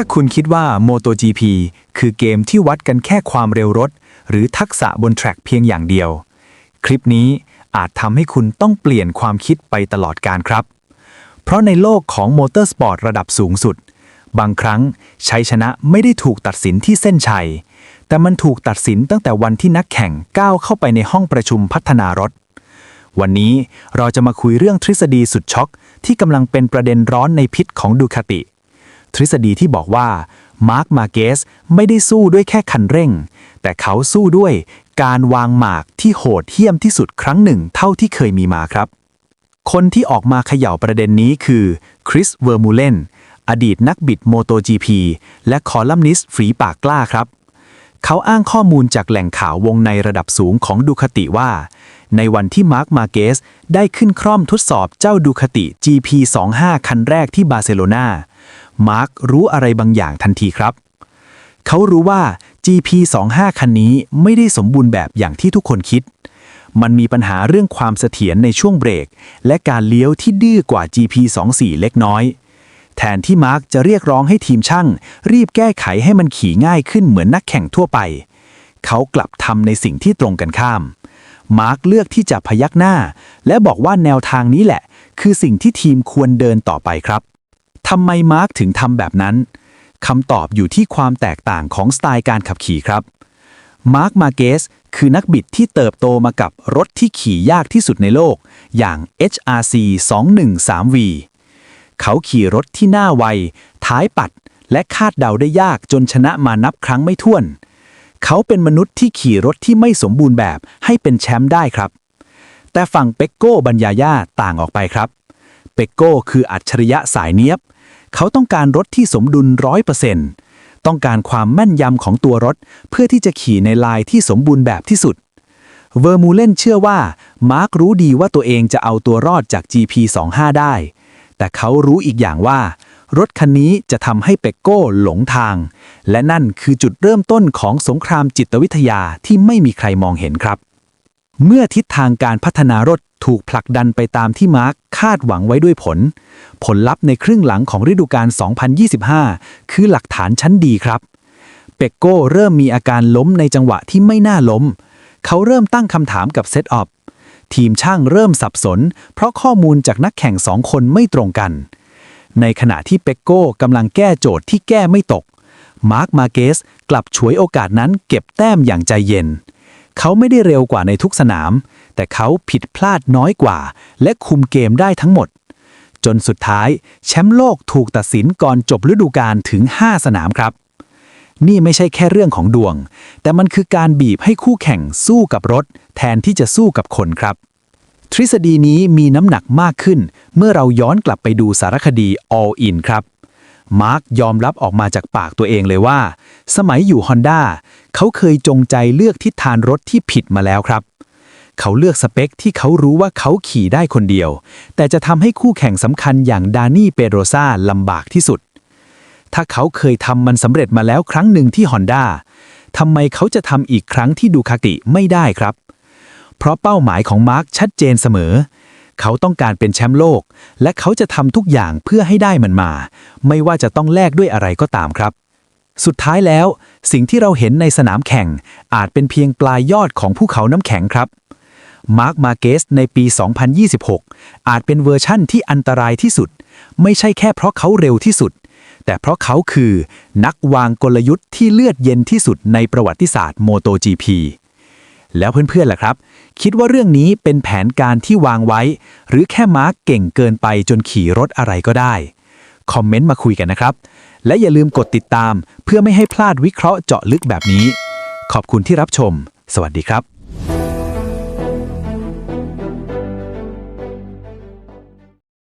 าคุณคิดว่า MotoGP คือเกมที่วัดกันแค่ความเร็วรถ หรือทักษะบนแทร็กเพียงอย่างเดียว คลิปนี้อาจทำให้คุณต้องเปลี่ยนความคิดไปตลอดการครับ เพราะในโลกของมอเตอร์สปอร์ตระดับสูงสุด บางครั้งชัยชนะไม่ได้ถูกตัดสินที่เส้นชัย แต่มันถูกตัดสินตั้งแต่วันที่นักแข่งก้าวเข้าไปในห้องประชุมพัฒนารถ วันนี้เราจะมาคุยเรื่องทฤษฎีสุดช็อกที่กำลังเป็นประเด็นร้อนในพิษของดูคาติ ทฤษฎีที่บอกว่ามาร์คมาเกสไม่ได้สู้ด้วยแค่คันเร่ง แต่เขาสู้ด้วยการวางหมากที่โหดเหี้ยมที่สุดครั้งหนึ่งเท่าที่เคยมีมาครับ คนที่ออกมาเขย่าประเด็นนี้คือคริสเวอร์มูเลนอดีตนักบิดโมโต GP และคอลัมนิสต์ฝีปากกล้าครับ เขาอ้างข้อมูลจากแหล่งข่าววงในระดับสูงของดูคติว่า ในวันที่มาร์คมาเกสได้ขึ้นคร่อมทดสอบเจ้าดูคติ GP25 คันแรกที่บาร์เซโลนา มาร์ครู้อะไรบางอย่างทันทีครับ เขารู้ว่า GP25 คันนี้ไม่ได้สมบูรณ์แบบอย่างที่ทุกคนคิด มันมีปัญหาเรื่องความเสถียรในช่วงเบรก และการเลี้ยวที่ดื้อกว่า GP24 เล็กน้อย แทนที่มาร์คจะเรียกร้องให้ทีมช่าง รีบแก้ไขให้มันขี่ง่ายขึ้นเหมือนนักแข่งทั่วไป เขากลับทำในสิ่งที่ตรงกันข้ามมาร์คเลือกที่จะพยักหน้า และบอกว่าแนวทางนี้แหละ คือสิ่งที่ทีมควรเดินต่อไปครับ ทำไมมาร์คถึงทำแบบนั้นคำตอบอยู่ที่ความแตกต่างของสไตล์การขับขี่ครับมาร์คมาเกสคือนักบิดที่เติบโตมากับรถที่ขี่ยากที่สุดในโลก อย่าง HRC 213V เขาขี่รถที่หน้าไว ท้ายปัด และคาดเดาได้ยากจนชนะมานับครั้งไม่ถ้วน เขาเป็นมนุษย์ที่ขี่รถที่ไม่สมบูรณ์แบบให้เป็นแชมป์ได้ครับ แต่ฝั่งเป็กโก้บัญญาญาต่างออกไปครับ เป็กโก้คืออัจฉริยะสายเนียบ เขาต้องการรถที่สมดุลร้อยเปอร์เซ็นต์ต้องการความแม่นยำของตัวรถ เพื่อที่จะขี่ในลายที่สมบูรณ์แบบที่สุด เวอร์มูเลนเชื่อว่า มาร์ครู้ดีว่าตัวเองจะเอาตัวรอดจาก GP25 ได้ แต่เขารู้อีกอย่างว่า รถคันนี้จะทำให้เปกโก้หลงทาง และนั่นคือจุดเริ่มต้นของสงครามจิตวิทยาที่ไม่มีใครมองเห็นครับ เมื่อทิศทางการพัฒนารถถูกผลักดันไปตามที่มาร์คคาดหวังไว้ด้วยผล ผลลัพธ์ในครึ่งหลังของฤดูกาล 2025 คือหลักฐานชั้นดีครับ เป็กโก้เริ่มมีอาการล้มในจังหวะที่ไม่น่าล้ม เขาเริ่มตั้งคำถามกับเซตออฟทีมช่างเริ่มสับสน เพราะข้อมูลจากนักแข่งสองคนไม่ตรงกัน ในขณะที่เป็กโก้กำลังแก้โจทย์ที่แก้ไม่ตก มาร์คมาเกสกลับฉวยโอกาสนั้นเก็บแต้มอย่างใจเย็น เขาไม่ได้เร็วกว่าในทุกสนาม แต่เขาผิดพลาดน้อยกว่า และคุมเกมได้ทั้งหมด จนสุดท้าย แชมป์โลกถูกตัดสินก่อนจบฤดูกาลถึง 5 สนามครับ นี่ไม่ใช่แค่เรื่องของดวง แต่มันคือการบีบให้คู่แข่งสู้กับรถ แทนที่จะสู้กับคนครับ ทฤษฎีนี้มีน้ำหนักมากขึ้น เมื่อเราย้อนกลับไปดูสารคดี All In ครับ มาร์คยอมรับออกมาจากปากตัวเองเลยว่า สมัยอยู่ Honda เขาเคยจงใจเลือกทิศทางรถที่ผิดมาแล้วครับ เขาเลือกสเปคที่เขารู้ว่าเขาขี่ได้คนเดียว แต่จะทำให้คู่แข่งสำคัญอย่างดานี่เปโรซาลำบากที่สุด ถ้าเขาเคยทำมันสำเร็จมาแล้วครั้งหนึ่งที่ Honda ทำไมเขาจะทำอีกครั้งที่ดูคาติไม่ได้ครับ เพราะเป้าหมายของมาร์คชัดเจนเสมอเขาต้องการเป็นแชมป์โลก และเขาจะทำทุกอย่างเพื่อให้ได้มันมา ไม่ว่าจะต้องแลกด้วยอะไรก็ตามครับ สุดท้ายแล้ว สิ่งที่เราเห็นในสนามแข่ง อาจเป็นเพียงปลายยอดของภูเขาน้ำแข็งครับมาร์คมาเกสในปี 2026 อาจเป็นเวอร์ชั่นที่อันตรายที่สุด ไม่ใช่แค่เพราะเขาเร็วที่สุด แต่เพราะเขาคือนักวางกลยุทธ์ที่เลือดเย็นที่สุดในประวัติศาสตร์ MotoGP แล้วเพื่อนๆล่ะครับ คิดว่าเรื่องนี้เป็นแผนการที่วางไว้ หรือแค่มาร์กเก่งเกินไปจนขี่รถอะไรก็ได้ คอมเมนต์มาคุยกันนะครับ และอย่าลืมกดติดตาม เพื่อไม่ให้พลาดวิเคราะห์เจาะลึกแบบนี้ ขอบคุณที่รับชม สวัสดีครับ